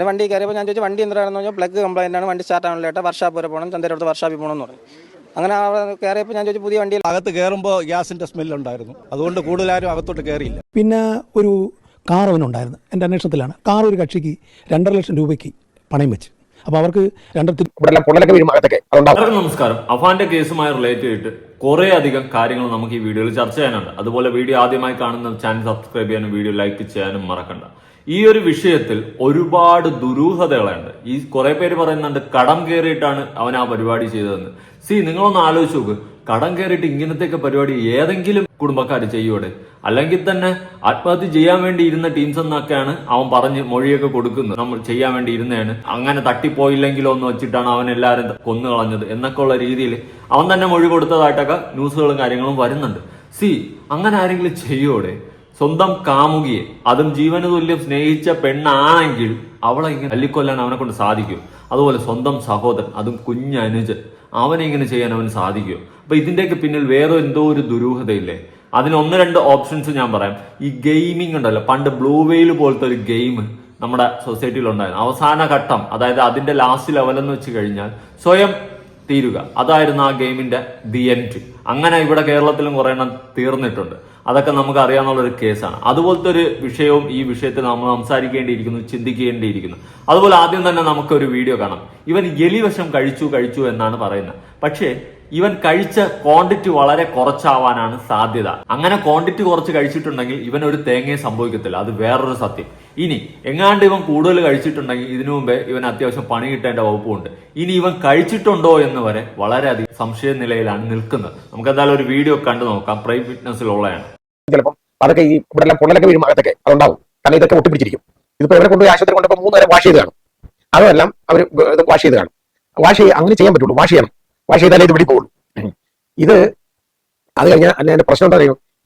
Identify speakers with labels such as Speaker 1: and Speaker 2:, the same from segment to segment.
Speaker 1: പിന്നെ വണ്ടി കയറിയപ്പോൾ ഞാൻ ചോദിച്ചു വണ്ടി എന്താണെന്ന് പറഞ്ഞാൽ പ്ലഗ് കംപ്ലൈന്റ് ആണ് വണ്ടി സ്റ്റാർട്ട് ആവണില്ലേട്ട് വർഷാപ്പ് വരെ പോകണം ചന്തയുടെ വർഷാപ്പിൽ പോകണം എന്ന് പറഞ്ഞു. അങ്ങനെ കയറിയപ്പോൾ ഞാൻ ചോദിച്ചു പുതിയ വണ്ടി
Speaker 2: അകത്ത് കയറുമ്പോൾ ഗ്യാസിന്റെ സ്മെല്ലുണ്ടായിരുന്നു അതുകൊണ്ട് കൂടുതലാരും അകത്തോട്ട് കയറിയില്ല.
Speaker 3: പിന്നെ ഒരു കാർ അവനുണ്ടായിരുന്നു എന്റെ അന്വേഷണത്തിലാണ്. കാർ ഒരു കക്ഷിക്ക് രണ്ടര ലക്ഷം രൂപയ്ക്ക് പണയം വെച്ച്. അപ്പോൾ അവർക്ക്
Speaker 4: നമസ്കാരം. അഫാന്റെ കേസുമായി റിലേറ്റ് ചെയ്തിട്ട് കുറെ അധികം കാര്യങ്ങൾ നമുക്ക് ഈ വീഡിയോയിൽ ചർച്ച ചെയ്യാനുണ്ട്. അതുപോലെ വീഡിയോ ആദ്യമായി കാണുന്ന ചാനൽ സബ്സ്ക്രൈബ് ചെയ്യാനും വീഡിയോ ലൈക്ക് ചെയ്യാനും മറക്കണ്ട. ഈ ഒരു വിഷയത്തിൽ ഒരുപാട് ദുരൂഹതകളുണ്ട്. ഈ കുറെ പേര് പറയുന്നുണ്ട് കടം കയറിയിട്ടാണ് അവൻ ആ പരിപാടി ചെയ്തതെന്ന്. സി നിങ്ങളൊന്ന് ആലോചിച്ച് നോക്ക്. കടം കയറിയിട്ട് ഇങ്ങനത്തെയൊക്കെ പരിപാടി ഏതെങ്കിലും കുടുംബക്കാർ ചെയ്യൂടെ അല്ലെങ്കിൽ തന്നെ ആത്മഹത്യ ചെയ്യാൻ വേണ്ടി ഇരുന്ന ടീംസ് എന്നൊക്കെയാണ് അവൻ പറഞ്ഞ് മൊഴിയൊക്കെ കൊടുക്കുന്നത്. നമ്മൾ ചെയ്യാൻ വേണ്ടി ഇരുന്നതാണ്. അങ്ങനെ തട്ടിപ്പോയില്ലെങ്കിലോ എന്ന് വെച്ചിട്ടാണ് അവൻ എല്ലാവരും കൊന്നു കളഞ്ഞത് എന്നൊക്കെ ഉള്ള രീതിയിൽ അവൻ തന്നെ മൊഴി കൊടുത്തതായിട്ടൊക്കെ ന്യൂസുകളും കാര്യങ്ങളും വരുന്നുണ്ട്. സി അങ്ങനെ ആരെങ്കിലും ചെയ്യോടെ സ്വന്തം കാമുകിയെ അതും ജീവന തുല്യം സ്നേഹിച്ച പെണ്ണാണെങ്കിൽ അവളെ ഇങ്ങനെ തല്ലിക്കൊല്ലാൻ അവനെ കൊണ്ട് സാധിക്കും? അതുപോലെ സ്വന്തം സഹോദരൻ അതും കുഞ്ഞനുജൻ അവനെ ഇങ്ങനെ ചെയ്യാൻ അവന് സാധിക്കും? അപ്പൊ ഇതിന്റെയൊക്കെ പിന്നിൽ വേറെ എന്തോ ഒരു ദുരൂഹതയില്ലേ? അതിന് ഒന്ന് രണ്ട് ഓപ്ഷൻസ് ഞാൻ പറയാം. ഈ ഗെയിമിംഗ് ഉണ്ടല്ലോ പണ്ട് ബ്ലൂ വെയിൽ പോലത്തെ ഒരു ഗെയിം നമ്മുടെ സൊസൈറ്റിയിൽ ഉണ്ടായിരുന്നു. അവസാന ഘട്ടം അതായത് അതിന്റെ ലാസ്റ്റ് ലെവൽ എന്ന് വെച്ച് കഴിഞ്ഞാൽ സ്വയം തീരുക. അതായിരുന്നു ആ ഗെയിമിന്റെ ദി എൻഡ് അങ്ങനെ ഇവിടെ കേരളത്തിലും കുറേ എണ്ണം തീർന്നിട്ടുണ്ട്. അതൊക്കെ നമുക്ക് അറിയാവുന്ന ഒരു കേസാണ്. അതുപോലത്തെ ഒരു വിഷയവും ഈ വിഷയത്തിൽ നമ്മൾ സംസാരിക്കേണ്ടിയിരിക്കുന്നു ചിന്തിക്കേണ്ടിയിരിക്കുന്നു. അതുപോലെ ആദ്യം തന്നെ നമുക്കൊരു വീഡിയോ കാണാം. ഇവൻ എലിവശം കഴിച്ചു കഴിച്ചു എന്നാണ് പറയുന്നത്. പക്ഷേ ഇവൻ കഴിച്ച ക്വാണ്ടിറ്റി വളരെ കുറച്ചാവാനാണ് സാധ്യത. അങ്ങനെ ക്വാണ്ടിറ്റി കുറച്ച് കഴിച്ചിട്ടുണ്ടെങ്കിൽ ഇവൻ ഒരു തേങ്ങയെ സംഭവിക്കത്തില്ല. അത് വേറൊരു സത്യം. ഇനി എങ്ങാണ്ട് ഇവൻ കൂടുതൽ കഴിച്ചിട്ടുണ്ടെങ്കിൽ ഇതിനു മുമ്പേ ഇവൻ അത്യാവശ്യം പണി കിട്ടേണ്ട വകുപ്പുണ്ട് ഇനി ഇവൻ കഴിച്ചിട്ടുണ്ടോ എന്ന് വരെ വളരെയധികം സംശയ നിലയിലാണ് നിൽക്കുന്നത്. നമുക്ക് എന്തായാലും ഒരു വീഡിയോ കണ്ടു നോക്കാം. പ്രൈം ഫിറ്റ്നസ്സിലുള്ളതാണ്
Speaker 5: ചിലപ്പം അതൊക്കെ ഈ ഇവിടെ എല്ലാം പൊള്ളലൊക്കെ വീഴും അകത്തൊക്കെ. അതുണ്ടാവും. കാരണം ഇതൊക്കെ ഒട്ടിപ്പിടിച്ചിരിക്കും. ഇതിപ്പോ ഇവരെ കൊണ്ടുപോയി ആശുപത്രി കൊണ്ടപ്പോൾ മൂന്ന് നേരം വാഷ് ചെയ്ത് കാണും അതെല്ലാം അവർ വാഷ് ചെയ്ത് കാണും വാഷ് ചെയ്ത് അങ്ങനെ ചെയ്യാൻ പറ്റുള്ളൂ. വാഷ് ചെയ്യണം. വാഷ് ചെയ്താലേ ഇത് വിടിപ്പോളൂ ഇത് അത് കഴിഞ്ഞാൽ അല്ല അതിന്റെ പ്രശ്നം എന്താ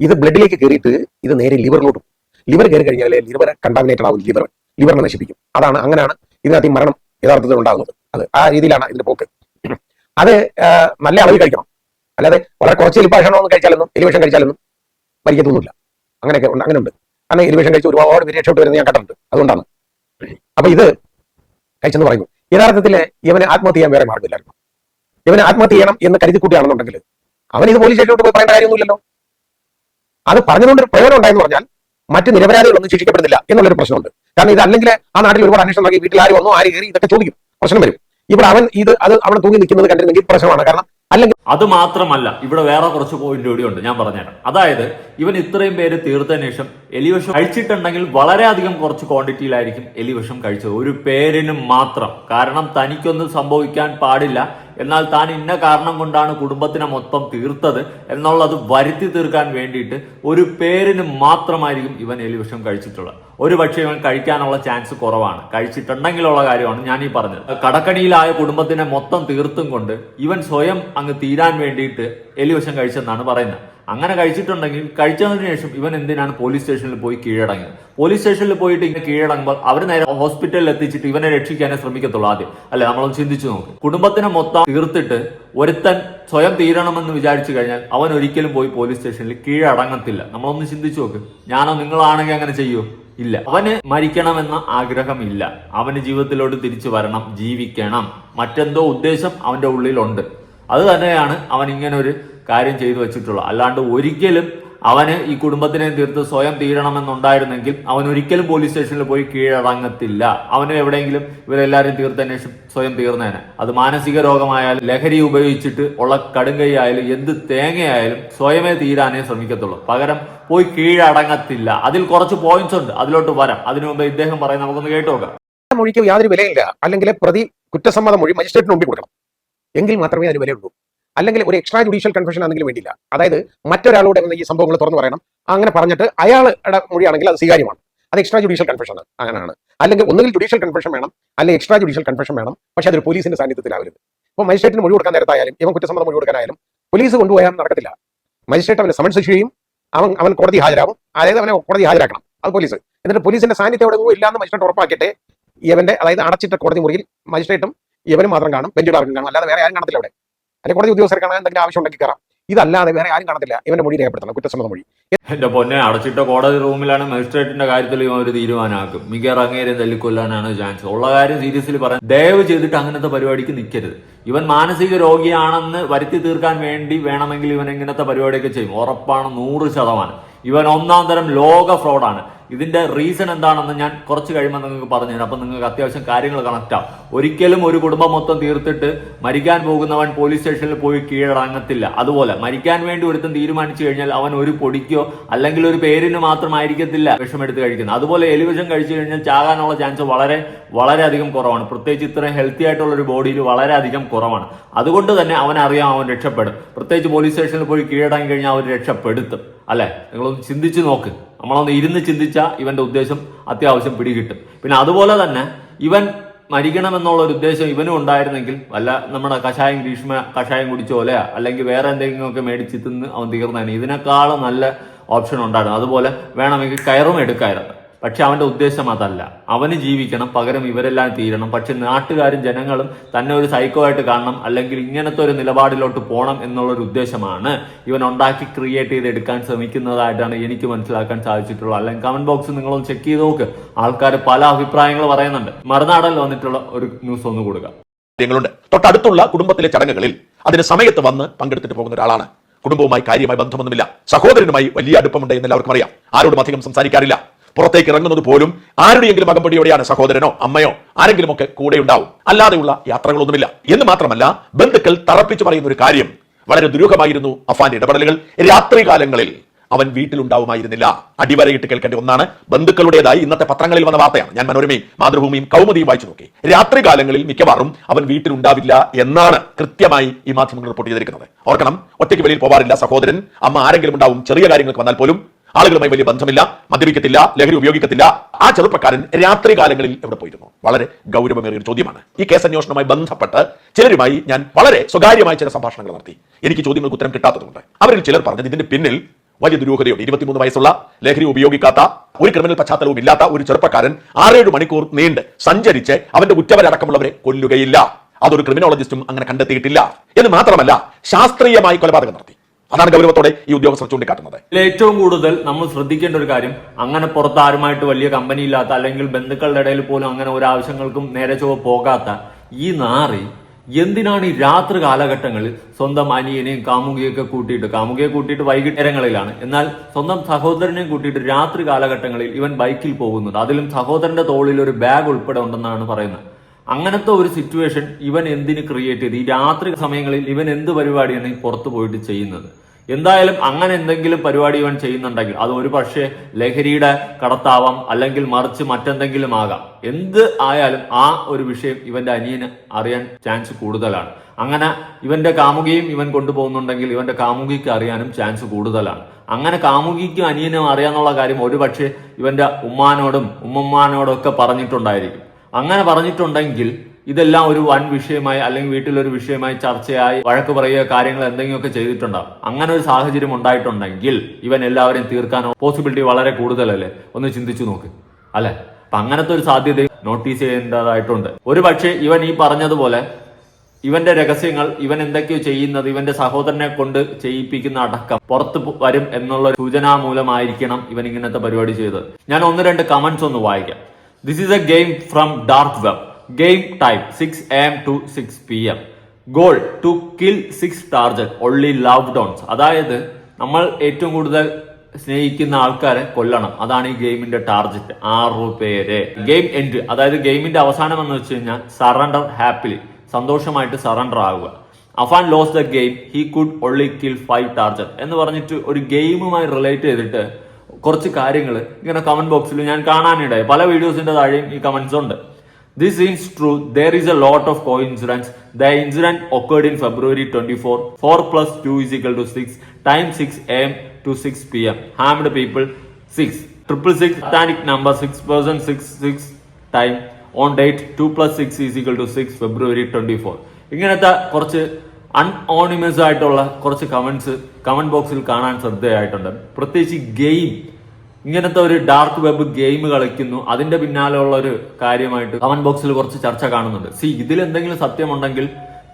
Speaker 5: ഇത് ബ്ലഡിലേക്ക് കയറിയിട്ട് ഇത് നേരെ ലിവറിലോട്ടും. ലിവർ കയറി കഴിഞ്ഞാൽ ലിവർ കണ്ടാമിനേറ്റഡ് ആവും ലിവർ. ലിവറിനെ നശിപ്പിക്കും. അതാണ് അങ്ങനെയാണ് ഇതിനകത്ത് മരണം യഥാർത്ഥത്തിൽ ഉണ്ടാകുന്നത്. അത് ആ രീതിയിലാണ് ഇതിന്റെ പോക്ക്. അത് നല്ല അളവിൽ കഴിക്കണം. അല്ലാതെ വളരെ കുറച്ച് എലിപ്പാഷണമൊന്നും കഴിച്ചാലൊന്നും എലിവേഷൻ കഴിച്ചാലൊന്നും മരിക്കത്തൊന്നുമില്ല അങ്ങനെയൊക്കെ ഉണ്ട് അങ്ങനെ ഉണ്ട് കാരണം എലിവേഷൻ കഴിച്ച് ഒരുപാട് പേര് രക്ഷപ്പെട്ട് വരുന്നത് ഞാൻ കണ്ടിട്ടുണ്ട്. അതുകൊണ്ടാണ്. അപ്പൊ ഇത് കഴിച്ചെന്ന് പറയുന്നു. യഥാർത്ഥത്തിൽ ഇവന് ആത്മഹത്യ ചെയ്യാൻ വേറെ മാർഗമില്ലായിരുന്നു ഇവന് ആത്മഹത്യ ചെയ്യണം എന്ന് കരുതി കൂട്ടിയാണെന്നുണ്ടെങ്കിൽ അവൻ ഇത് പോലീസ് സ്റ്റേഷനിലോട്ട് പോയി പറയേണ്ട കാര്യമൊന്നുമില്ലല്ലോ. അത് പറഞ്ഞതുകൊണ്ട് ഒരു പ്രയോജനം ഉണ്ടായെന്ന് പറഞ്ഞാൽ മറ്റ് നിരപരാധികളൊന്നും ശിക്ഷിക്കപ്പെടുന്നില്ല എന്നുള്ളൊരു പ്രശ്നമുണ്ട്. കാരണം ഇത് അല്ലെങ്കിൽ ആ നാട്ടിൽ ഒരുപാട് അന്വേഷണം നടക്കി വീട്ടിൽ ആര് വന്നു ആര് കയറി ഇതൊക്കെ ചോദിക്കും. പ്രശ്നം വരും. ഇവിടെ അവൻ ഇത് അത് അവിടെ തൂങ്ങി നിൽക്കുന്നത് കണ്ടിരുന്നെങ്കിൽ പ്രശ്നമാണ്. കാരണം അല്ലെങ്കിൽ
Speaker 4: അത് മാത്രമല്ല ഇവിടെ വേറെ കുറച്ച് പോയിന്റ് കൂടി ഉണ്ട് ഞാൻ പറഞ്ഞുതരാം. അതായത് ഇവൻ ഇത്രയും പേര് തീർത്തതിന് ശേഷം എലിവിഷം കഴിച്ചിട്ടുണ്ടെങ്കിൽ വളരെയധികം കുറച്ച് ക്വാണ്ടിറ്റിയിലായിരിക്കും എലിവിഷം കഴിച്ചത്. ഒരു പേരിനും മാത്രം. കാരണം തനിക്കൊന്നും സംഭവിക്കാൻ പാടില്ല. എന്നാൽ താൻ ഇന്ന കാരണം കൊണ്ടാണ് കുടുംബത്തിനെ മൊത്തം തീർത്തത് എന്നുള്ളത് വരുത്തി തീർക്കാൻ വേണ്ടിയിട്ട് ഒരു പേരിന് മാത്രമായിരിക്കും ഇവൻ എലിവിഷം കഴിച്ചിട്ടുള്ളത്. ഒരു പക്ഷേ ഇവൻ കഴിക്കാനുള്ള ചാൻസ് കുറവാണ്. കഴിച്ചിട്ടുണ്ടെങ്കിലുള്ള കാര്യമാണ് ഞാൻ ഈ പറഞ്ഞത്. കടക്കണിയിലായ കുടുംബത്തിനെ മൊത്തം തീർത്തും കൊണ്ട് ഇവൻ സ്വയം അങ്ങ് തീരാൻ വേണ്ടിയിട്ട് എലിവിഷം കഴിച്ചെന്നാണ് പറയുന്നത്. അങ്ങനെ കഴിച്ചിട്ടുണ്ടെങ്കിൽ കഴിച്ചതിന് ശേഷം ഇവൻ എന്തിനാണ് പോലീസ് സ്റ്റേഷനിൽ പോയി കീഴടങ്ങിയത്? പോലീസ് സ്റ്റേഷനിൽ പോയിട്ട് ഇങ്ങനെ കീഴടങ്ങുമ്പോൾ അവർ നേരെ ഹോസ്പിറ്റലിൽ എത്തിച്ചിട്ട് ഇവനെ രക്ഷിക്കാനേ ശ്രമിക്കത്തുള്ളൂ ആദ്യം. അല്ലെ നമ്മളൊന്ന് ചിന്തിച്ചു നോക്ക്. കുടുംബത്തിനെ മൊത്തം തീർത്തിട്ട് ഒരുത്തൻ സ്വയം തീരണമെന്ന് വിചാരിച്ചു കഴിഞ്ഞാൽ അവൻ ഒരിക്കലും പോയി പോലീസ് സ്റ്റേഷനിൽ കീഴടങ്ങത്തില്ല. നമ്മളൊന്ന് ചിന്തിച്ചു നോക്ക്. ഞാനോ നിങ്ങളാണെങ്കിൽ അങ്ങനെ ചെയ്യൂ? ഇല്ല. അവന് മരിക്കണമെന്ന ആഗ്രഹമില്ല. അവന് ജീവിതത്തിലോട്ട് തിരിച്ചു വരണം ജീവിക്കണം. മറ്റെന്തോ ഉദ്ദേശം അവന്റെ ഉള്ളിലുണ്ട്. അത് തന്നെയാണ് അവൻ ഇങ്ങനെ ഒരു കാര്യം ചെയ്തു വെച്ചിട്ടുള്ളത് അല്ലാണ്ട് ഒരിക്കലും അവന് ഈ കുടുംബത്തിനെ തീർത്ത് സ്വയം തീരണമെന്നുണ്ടായിരുന്നെങ്കിൽ അവൻ ഒരിക്കലും പോലീസ് സ്റ്റേഷനിൽ പോയി കീഴടങ്ങത്തില്ല. അവന് എവിടെയെങ്കിലും ഇവരെല്ലാവരും തീർത്തതിന് ശേഷം സ്വയം തീർന്നേനെ. അത് മാനസിക രോഗമായാലും ലഹരി ഉപയോഗിച്ചിട്ട് ഉള്ള കടുങ്കൈ ആയാലും എന്ത് തേങ്ങയായാലും സ്വയമേ തീരാനേ ശ്രമിക്കത്തുള്ളൂ. പകരം പോയി കീഴടങ്ങത്തില്ല. അതിൽ കുറച്ച് പോയിന്റ്സ് ഉണ്ട്. അതിലോട്ട് വരാം. അതിനു മുമ്പ് ഇദ്ദേഹം പറയുന്നത് നമുക്കൊന്ന് കേട്ടു നോക്കാം.
Speaker 5: മൊഴിക്ക് യാതൊരു വിലയില്ല. അല്ലെങ്കിൽ പ്രതി കുറ്റസമ്മത മൊഴി മജിസ്ട്രേറ്റിന് മുമ്പിൽ കൊടുക്കണം. എങ്കിൽ മാത്രമേ അതിന് വിലയുള്ളൂ. അല്ലെങ്കിൽ ഒരു എക്സ്ട്രാ ജുഡീഷ്യൽ കൺഫെഷൻ ആണെങ്കിലും വേണ്ടിയില്ല. അതായത് മറ്റൊരാളോട് ഈ സംഭവങ്ങൾ തുറന്നു പറയണം. അങ്ങനെ പറഞ്ഞിട്ട് അയാളുടെ മൊഴിയാണെങ്കിൽ അത് സ്വീകാര്യമാണ്. അത് എക്സ്ട്രാ ജുഡീഷ്യൽ കൺഫെഷൻ അങ്ങനെയാണ്. അല്ലെങ്കിൽ ഒന്നുകിൽ ജുഡീഷ്യൽ കൺഫെഷൻ വേണം അല്ലെങ്കിൽ എക്സ്ട്രാ ജുഡീഷ്യൽ കൺഫെഷൻ വേണം. പക്ഷേ അതൊരു പോലീസിന്റെ സാന്നിധ്യത്തിലാവരുത്. അപ്പോൾ മജിസ്ട്രേറ്റിന് മൊഴി കൊടുക്കാൻ നേരത്തായാലും ഇവൻ കുറ്റസമ്മതം മൊഴി കൊടുക്കാനായാലും പോലീസ് കൊണ്ടുപോയാൽ നടക്കത്തില്ല. മജിസ്ട്രേറ്റ് അവനെ സമൻസ് ചെയ്യും. അവൻ അവൻ കോടതി ഹാജരാകും. അതായത് അവനെ കോടതി ഹാജരാക്കണം. അത് പോലീസ് എന്നിട്ട് പോലീസിന്റെ സാന്നിധ്യം എവിടെ ഇല്ലാന്ന് മജിസ്ട്രേറ്റ് ഉറപ്പാക്കിയിട്ട് ഇവന്റെ അതായത് അടച്ചിട്ട കോടതി മുറിയിൽ മജിസ്ട്രേറ്റും ഇവനും മാത്രം കാണും. ബെഞ്ചുകാർക്കും കാണും. അല്ലാതെ വേറെ ആരും കാണത്തില്ല അവിടെ. അല്ലെങ്കിൽ കോടതി ഉദ്യോഗസ്ഥർ കാണാൻ എന്തെങ്കിലും ആവശ്യം ഉണ്ടെങ്കിൽ കയറാം ഇതല്ലാതെ വേറെ ആരും കാണത്തില്ല. ഇവന്റെ മൊഴി രേഖപ്പെടുത്തണം കുറ്റസമ്മത മൊഴി.
Speaker 4: എന്റെ പൊന്നെ അടച്ചിട്ട കോടതി റൂമിലാണ് മജിസ്ട്രേറ്റിന്റെ കാര്യത്തിൽ ഇവൻ ഒരു തീരുമാനമാക്കും. മിക്ക അങ്ങേരും തല്ലിക്കൊല്ലാനാണ് ചാൻസ്. ഉള്ള കാര്യം സീരിയസ്ലി പറയാൻ ദയവ് ചെയ്തിട്ട് അങ്ങനത്തെ പരിപാടിക്ക് നിൽക്കരുത് ഇവൻ മാനസിക രോഗിയാണെന്ന് വരുത്തി തീർക്കാൻ വേണ്ടി വേണമെങ്കിൽ ഇവൻ ഇങ്ങനത്തെ പരിപാടിയൊക്കെ ചെയ്യും. ഉറപ്പാണ് നൂറ് ശതമാനം. ഇവൻ ഒന്നാം തരം ലോക ഫ്രോഡാണ്. ഇതിന്റെ റീസൺ എന്താണെന്ന് ഞാൻ കുറച്ച് കഴിയുമ്പോൾ നിങ്ങൾക്ക് പറഞ്ഞു തരാം അപ്പൊ നിങ്ങൾക്ക് അത്യാവശ്യം കാര്യങ്ങൾ കണക്റ്റ് ആവും. ഒരിക്കലും ഒരു കുടുംബം മൊത്തം തീർത്തിട്ട് മരിക്കാൻ പോകുന്നവൻ പോലീസ് സ്റ്റേഷനിൽ പോയി കീഴടങ്ങത്തില്ല. അതുപോലെ മരിക്കാൻ വേണ്ടി ഒരുത്തൻ തീരുമാനിച്ചു കഴിഞ്ഞാൽ അവൻ ഒരു പൊടിക്കോ അല്ലെങ്കിൽ ഒരു പേരിന് മാത്രമായിരിക്കത്തില്ല വിഷമെടുത്ത് കഴിക്കുന്നത്. അതുപോലെ എലിവിഷം കഴിച്ചു കഴിഞ്ഞാൽ ചാകാനുള്ള ചാൻസ് വളരെ വളരെയധികം കുറവാണ്. പ്രത്യേകിച്ച് ഇത്രയും ഹെൽത്തി ആയിട്ടുള്ള ഒരു ബോഡിയിൽ വളരെയധികം കുറവാണ്. അതുകൊണ്ട് തന്നെ അവൻ അറിയാം അവൻ രക്ഷപ്പെടും. പ്രത്യേകിച്ച് പോലീസ് സ്റ്റേഷനിൽ പോയി കീഴടങ്ങി കഴിഞ്ഞാൽ അവൻ രക്ഷപ്പെടുത്തും. അല്ലെ? നിങ്ങളൊന്ന് ചിന്തിച്ച് നോക്ക്. നമ്മളൊന്ന് ഇരുന്ന് ചിന്തിച്ചാൽ ഇവന്റെ ഉദ്ദേശം അത്യാവശ്യം പിടികിട്ടും. പിന്നെ അതുപോലെ തന്നെ ഇവൻ മരിക്കണമെന്നുള്ള ഒരു ഉദ്ദേശം ഇവനും ഉണ്ടായിരുന്നെങ്കിൽ വല്ല നമ്മുടെ കഷായം ഗ്രീഷ്മ കഷായം കുടിച്ചോലെ അല്ലെങ്കിൽ വേറെ എന്തെങ്കിലുമൊക്കെ മേടിച്ച് തിന്ന് അവൻ തീർന്നേനെ. ഇതിനേക്കാളും നല്ല ഓപ്ഷൻ ഉണ്ടായിരുന്നു. അതുപോലെ വേണമെങ്കിൽ കയറും എടുക്കായിരുന്നു. പക്ഷെ അവന്റെ ഉദ്ദേശം അതല്ല. അവന് ജീവിക്കണം പകരം ഇവരെല്ലാം തീരണം. പക്ഷെ നാട്ടുകാരും ജനങ്ങളും തന്നെ ഒരു സൈക്കോ ആയിട്ട് കാണണം അല്ലെങ്കിൽ ഇങ്ങനത്തെ ഒരു നിലപാടിലോട്ട് പോകണം എന്നുള്ള ഒരു ഉദ്ദേശമാണ് ഇവൻ ഉണ്ടാക്കി ക്രിയേറ്റ് ചെയ്ത് എടുക്കാൻ ശ്രമിക്കുന്നതായിട്ടാണ് എനിക്ക് മനസ്സിലാക്കാൻ സാധിച്ചിട്ടുള്ളത്. അല്ലെങ്കിൽ കമന്റ് ബോക്സ് നിങ്ങളൊന്ന് ചെക്ക് ചെയ്ത് നോക്ക്. ആൾക്കാർ പല അഭിപ്രായങ്ങൾ പറയുന്നുണ്ട്. മറുനാടൻ വന്നിട്ടുള്ള ഒരു ന്യൂസ് ഒന്ന് കൊടുക്കുക
Speaker 6: തൊട്ടടുത്തുള്ള കുടുംബത്തിലെ ചടങ്ങുകളിൽ അതിന് സമയത്ത് വന്ന് പങ്കെടുത്തിട്ട് പോകുന്ന ഒരാളാണ്. കുടുംബവുമായി കാര്യമായി ബന്ധമൊന്നുമില്ല. സഹോദരനുമായി വലിയ അടുപ്പമുണ്ട് എന്ന് എല്ലാവർക്കും അറിയാം. ആരോടും അധികം സംസാരിക്കാറില്ല. പുറത്തേക്ക് ഇറങ്ങുന്നത് പോലും ആരുടെയെങ്കിലും അകമ്പടിയോടെയാണ് സഹോദരനോ അമ്മയോ ആരെങ്കിലും ഒക്കെ കൂടെ ഉണ്ടാവും അല്ലാതെയുള്ള യാത്രകളൊന്നുമില്ല. എന്ന് മാത്രമല്ല ബന്ധുക്കൾ തറപ്പിച്ചു പറയുന്ന ഒരു കാര്യം വളരെ ദുരൂഹമായിരുന്നു അഫാന്റെ ഇടപെടലുകൾ. രാത്രികാലങ്ങളിൽ അവൻ വീട്ടിലുണ്ടാവുമായിരുന്നില്ല. അടിവരയിട്ട് കേൾക്കേണ്ട ഒന്നാണ് ബന്ധുക്കളുടേതായി ഇന്നത്തെ പത്രങ്ങളിൽ വന്ന വാർത്തയാണ്. ഞാൻ മനോരമയും മാതൃഭൂമിയും കൗമുദിയും വായിച്ചു നോക്കി. രാത്രികാലങ്ങളിൽ മിക്കവാറും അവൻ വീട്ടിലുണ്ടാവില്ല എന്നാണ് കൃത്യമായി ഈ മാധ്യമങ്ങൾ റിപ്പോർട്ട് ചെയ്തിരിക്കുന്നത്. ഓർക്കണം ഒറ്റയ്ക്ക് വെളിയിൽ പോവാറില്ല സഹോദരൻ. അമ്മ ആരെങ്കിലും ഉണ്ടാവും ചെറിയ കാര്യങ്ങൾക്ക് വന്നാൽ പോലും ആളുകളുമായി വലിയ ബന്ധമില്ല മദ്യപിക്കത്തില്ല ലഹരി ഉപയോഗിക്കത്തില്ല. ആ ചെറുപ്പക്കാരൻ രാത്രികാലങ്ങളിൽ എവിടെ പോയിരുന്നു? വളരെ ഗൗരവമേറിയ ഒരു ചോദ്യമാണ്. ഈ കേസ് അന്വേഷണവുമായി ബന്ധപ്പെട്ട് ചിലരുമായി ഞാൻ വളരെ സ്വകാര്യമായ ചില സംഭാഷണങ്ങൾ നടത്തി. എനിക്ക് ചോദ്യങ്ങൾക്ക് ഉത്തരം കിട്ടാത്തതുകൊണ്ട്. അവരിൽ ചിലർ പറഞ്ഞത് ഇതിന്റെ പിന്നിൽ വലിയ ദുരൂഹതയുണ്ട്. ഇരുപത്തിമൂന്ന് വയസ്സുള്ള ലഹരി ഉപയോഗിക്കാത്ത ഒരു ക്രിമിനൽ പശ്ചാത്തലവും ഇല്ലാത്ത ഒരു ചെറുപ്പക്കാരൻ ആറേഴ് മണിക്കൂർ നീണ്ട് സഞ്ചരിച്ച് അവന്റെ ഉറ്റവരടക്കമുള്ളവരെ കൊല്ലുകയില്ല. അതൊരു ക്രിമിനോളജിസ്റ്റും അങ്ങനെ കണ്ടെത്തിയിട്ടില്ല. എന്ന് മാത്രമല്ല ശാസ്ത്രീയമായി കൊലപാതകം നടത്തി. അതാണ് ഗൗരവത്തോടെ ഈ ഉദ്യോഗസ്ഥർ ചൂണ്ടിക്കാട്ടുന്നത്.
Speaker 4: ഏറ്റവും കൂടുതൽ നമ്മൾ ശ്രദ്ധിക്കേണ്ട ഒരു കാര്യം അങ്ങനെ പുറത്ത് ആരുമായിട്ട് വലിയ കമ്പനി ഇല്ലാത്ത അല്ലെങ്കിൽ ബന്ധുക്കളുടെ ഇടയിൽ പോലും അങ്ങനെ ഒരു ആവശ്യങ്ങൾക്കും നേരെ ചൊവ്വ പോകാത്ത ഈ നാറി എന്തിനാണ് ഈ രാത്രി കാലഘട്ടങ്ങളിൽ സ്വന്തം അനിയനെയും കാമുകിയൊക്കെ കൂട്ടിയിട്ട് കാമുകിയെ കൂട്ടിയിട്ട് വൈകുന്നേരങ്ങളിലാണ് എന്നാൽ സ്വന്തം സഹോദരനെയും കൂട്ടിയിട്ട് രാത്രി കാലഘട്ടങ്ങളിൽ ഇവൻ ബൈക്കിൽ പോകുന്നത്. അതിലും സഹോദരന്റെ തോളിൽ ഒരു ബാഗ് ഉൾപ്പെടെ ഉണ്ടെന്നാണ് പറയുന്നത്. അങ്ങനത്തെ ഒരു സിറ്റുവേഷൻ ഇവൻ എന്തിന് ക്രിയേറ്റ് ചെയ്ത്? ഈ രാത്രി സമയങ്ങളിൽ ഇവൻ എന്ത് പരിപാടിയാണ് ഈ പുറത്തു പോയിട്ട് ചെയ്യുന്നത്? എന്തായാലും അങ്ങനെ എന്തെങ്കിലും പരിപാടി ഇവൻ ചെയ്യുന്നുണ്ടെങ്കിൽ അത് ഒരു പക്ഷേ ലഹരിയുടെ കടത്താവാം അല്ലെങ്കിൽ മറിച്ച് മറ്റെന്തെങ്കിലും ആകാം. എന്ത് ആയാലും ആ ഒരു വിഷയം ഇവന്റെ അനിയന് അറിയാൻ ചാൻസ് കൂടുതലാണ്. അങ്ങനെ ഇവന്റെ കാമുകിയും ഇവൻ കൊണ്ടുപോകുന്നുണ്ടെങ്കിൽ ഇവന്റെ കാമുകിക്ക് അറിയാനും ചാൻസ് കൂടുതലാണ്. അങ്ങനെ കാമുകിക്കും അനിയനും അറിയാന്നുള്ള കാര്യം ഒരു പക്ഷേ ഇവന്റെ ഉമ്മാനോടും ഉമ്മമ്മാനോടും ഒക്കെ പറഞ്ഞിട്ടുണ്ടായിരിക്കും. അങ്ങനെ പറഞ്ഞിട്ടുണ്ടെങ്കിൽ ഇതെല്ലാം ഒരു വൺ വിഷയമായി അല്ലെങ്കിൽ വീട്ടിലൊരു വിഷയമായി ചർച്ചയായി വഴക്ക് പറയുക കാര്യങ്ങൾ എന്തെങ്കിലുമൊക്കെ ചെയ്തിട്ടുണ്ടാവും. അങ്ങനെ ഒരു സാഹചര്യം ഉണ്ടായിട്ടുണ്ടെങ്കിൽ ഇവൻ എല്ലാവരെയും തീർക്കാനോ പോസിബിലിറ്റി വളരെ കൂടുതലല്ലേ? ഒന്ന് ചിന്തിച്ചു നോക്ക്. അല്ലെ? അപ്പൊ അങ്ങനത്തെ ഒരു സാധ്യത നോട്ടീസ് ചെയ്യേണ്ടതായിട്ടുണ്ട്. ഒരു പക്ഷേ ഇവൻ ഈ പറഞ്ഞതുപോലെ ഇവന്റെ രഹസ്യങ്ങൾ ഇവൻ എന്തൊക്കെയോ ചെയ്യുന്നത് ഇവന്റെ സഹോദരനെ കൊണ്ട് ചെയ്യിപ്പിക്കുന്ന അടക്കം പുറത്ത് വരും എന്നുള്ള സൂചനാ മൂലമായിരിക്കണം ഇവൻ ഇങ്ങനത്തെ പരിപാടി ചെയ്തത്. ഞാൻ ഒന്ന് രണ്ട് കമന്റ്സ് ഒന്ന് വായിക്കാം. This is a game from dark web game time six M to six P M goal to kill six target only loved ones അതായത് നമ്മൾ ഏറ്റവും കൂടുതൽ സ്നേഹിക്കുന്ന ആൾക്കാരെ കൊല്ലണം. അതാണ് ഈ ഗെയിമിന്റെ ടാർജറ്റ് ആറു പേര്. ഗെയിം എൻഡ് അതായത് ഗെയിമിന്റെ അവസാനം എന്ന് വെച്ച് കഴിഞ്ഞാൽ സറണ്ടർ ഹാപ്പിലി സന്തോഷമായിട്ട് സറണ്ടർ ആവുക. Afan lose the game he could only kill five target എന്ന് പറഞ്ഞിട്ട് ഒരു ഗെയിമുമായി റിലേറ്റ് ചെയ്തിട്ട് കുറച്ച് കാര്യങ്ങൾ ഇങ്ങനെ കമന്റ് ബോക്സിൽ ഞാൻ കാണാനിടയായി. പല വീഡിയോസിന്റെ താഴെയും ഈ കമന്റ്സ് ഉണ്ട്. Is a lot of coincidence the incident occurred in February twenty four four plus two is equal to six time six M to six P M harmed people six triple six satanic number six person six six time on date two plus six is equal to six February twenty four ഇങ്ങനത്തെ കുറച്ച് അൺഓണിമസ് ആയിട്ടുള്ള കുറച്ച് comments comment ബോക്സിൽ കാണാൻ ശ്രദ്ധയായിട്ടുണ്ട്. പ്രത്യേകിച്ച് game ഇങ്ങനത്തെ ഒരു dark web game കളിക്കുന്നു. അതിന്റെ പിന്നാലെയുള്ള ഒരു കാര്യമായിട്ട് കമന്റ് ബോക്സിൽ കുറച്ച് ചർച്ച കാണുന്നുണ്ട്. സി ഇതിൽ എന്തെങ്കിലും സത്യമുണ്ടെങ്കിൽ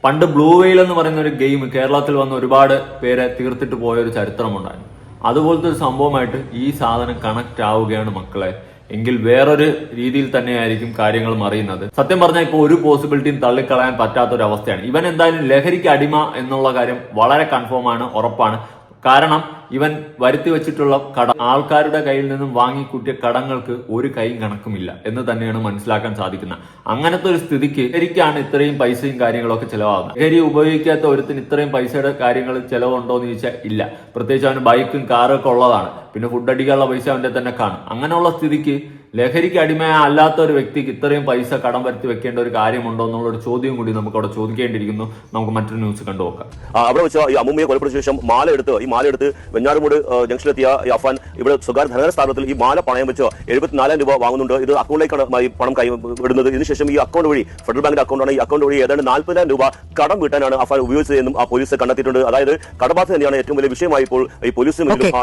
Speaker 4: പണ്ട് ബ്ലൂ വെയിൽ എന്ന് പറയുന്ന ഒരു ഗെയിം കേരളത്തിൽ വന്ന ഒരുപാട് പേരെ തീർത്തിട്ട് പോയ ഒരു ചരിത്രമുണ്ടായിരുന്നു. അതുപോലത്തെ ഒരു സംഭവമായിട്ട് ഈ സാധനം കണക്ട് ആവുകയാണ് മക്കളെ. എങ്കിൽ വേറൊരു രീതിയിൽ തന്നെയായിരിക്കും കാര്യങ്ങൾ അറിയുന്നത് സത്യം പറഞ്ഞാൽ ഇപ്പോൾ ഒരു പോസിബിലിറ്റിയും തള്ളിക്കളയാൻ പറ്റാത്ത ഒരു അവസ്ഥയാണ് ഇവൻ എന്തായാലും ലഹരിക്ക് അടിമ എന്നുള്ള കാര്യം വളരെ കൺഫേം ആണ് ഉറപ്പാണ്. കാരണം ഇവൻ വരുത്തി വെച്ചിട്ടുള്ള കട ആൾക്കാരുടെ കയ്യിൽ നിന്നും വാങ്ങിക്കൂട്ടിയ കടങ്ങൾക്ക് ഒരു കൈയും കണക്കുമില്ല എന്ന് തന്നെയാണ് മനസ്സിലാക്കാൻ സാധിക്കുന്നത്. അങ്ങനത്തെ ഒരു സ്ഥിതിക്ക് ലഹരിക്കാണ് ഇത്രയും പൈസയും കാര്യങ്ങളൊക്കെ ചിലവാകുന്നത്. ലഹരി ഉപയോഗിക്കാത്ത ഒരുത്തിന് ഇത്രയും പൈസയുടെ കാര്യങ്ങൾ ചിലവുണ്ടോ എന്ന് ചോദിച്ചാൽ ഇല്ല. പ്രത്യേകിച്ച് അവന് ബൈക്കും കാറും ഒക്കെ ഉള്ളതാണ്. പിന്നെ ഫുഡ് അടിക്കാനുള്ള പൈസ അവന്റെ തന്നെ കാണും. അങ്ങനെയുള്ള സ്ഥിതിക്ക് ലഹരിക്ക് അടിമയ അല്ലാത്ത ഒരു വ്യക്തിക്ക് ഇത്രയും പൈസ കടം വരുത്തി വെക്കേണ്ട ഒരു കാര്യമുണ്ടോ എന്നുള്ള ഒരു ചോദ്യം കൂടി നമുക്ക് അവിടെ ചോദിക്കേണ്ടിയിരിക്കുന്നു. നമുക്ക് മറ്റൊരു ന്യൂസ് കണ്ടു നോക്കാം.
Speaker 7: അവിടെ വെച്ച് ഈ അമ്മൂമ്മയെ കൊലപ്പെടുത്തിയ ശേഷം മാല എടുത്ത് ഈ മാല എടുത്ത് വെഞ്ഞാറുമൂട് ജംഗ്ഷനിലെത്തിയ ഈ അഫാൻ ഇവിടെ സ്വകാര്യ ധനകാര്യ സ്ഥാപനത്തിൽ ഈ മാല പണയം വെച്ച് എഴുപത്തിനാലായിരം രൂപ വാങ്ങുന്നുണ്ട്. ഇത് അക്കൗണ്ടിലേക്കാണ് പണം കൈ വിടുന്നത്. ഇതിനുശേഷം ഈ അക്കൗണ്ട് വഴി ഫെഡറൽ ബാങ്കിന്റെ അക്കൗണ്ടാണ് ഈ അക്കൗണ്ട് വഴി ഏതാണ്ട് നാൽപ്പതിനായിരം രൂപ കടം വീട്ടാനാണ് അഫാൻ ഉപയോഗിച്ചതെന്നും ആ പോലീസ് കണ്ടെത്തിയിട്ടുണ്ട്. അതായത് കടബാധ്യത തന്നെയാണ് ഏറ്റവും വലിയ വിഷയമായി ഇപ്പോൾ ഈ പോലീസ്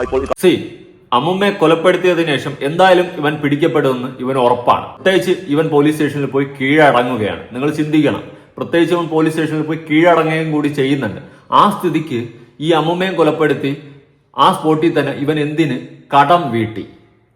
Speaker 7: ഇപ്പോൾ
Speaker 4: അമ്മുമ്മയെ കൊലപ്പെടുത്തിയതിനു ശേഷം എന്തായാലും ഇവൻ പിടിക്കപ്പെടുമെന്ന് ഇവൻ ഉറപ്പാണ്. പ്രത്യേകിച്ച് ഇവൻ പോലീസ് സ്റ്റേഷനിൽ പോയി കീഴടങ്ങുകയാണ് നിങ്ങൾ ചിന്തിക്കണം. പ്രത്യേകിച്ച് ഇവൻ പോലീസ് സ്റ്റേഷനിൽ പോയി കീഴടങ്ങുകയും കൂടി ചെയ്യുന്നുണ്ട്. ആ സ്ഥിതിക്ക് ഈ അമ്മുമ്മയെ കൊലപ്പെടുത്തി ആ സ്പോട്ടിൽ തന്നെ ഇവൻ എന്തിന് കടം വീട്ടി?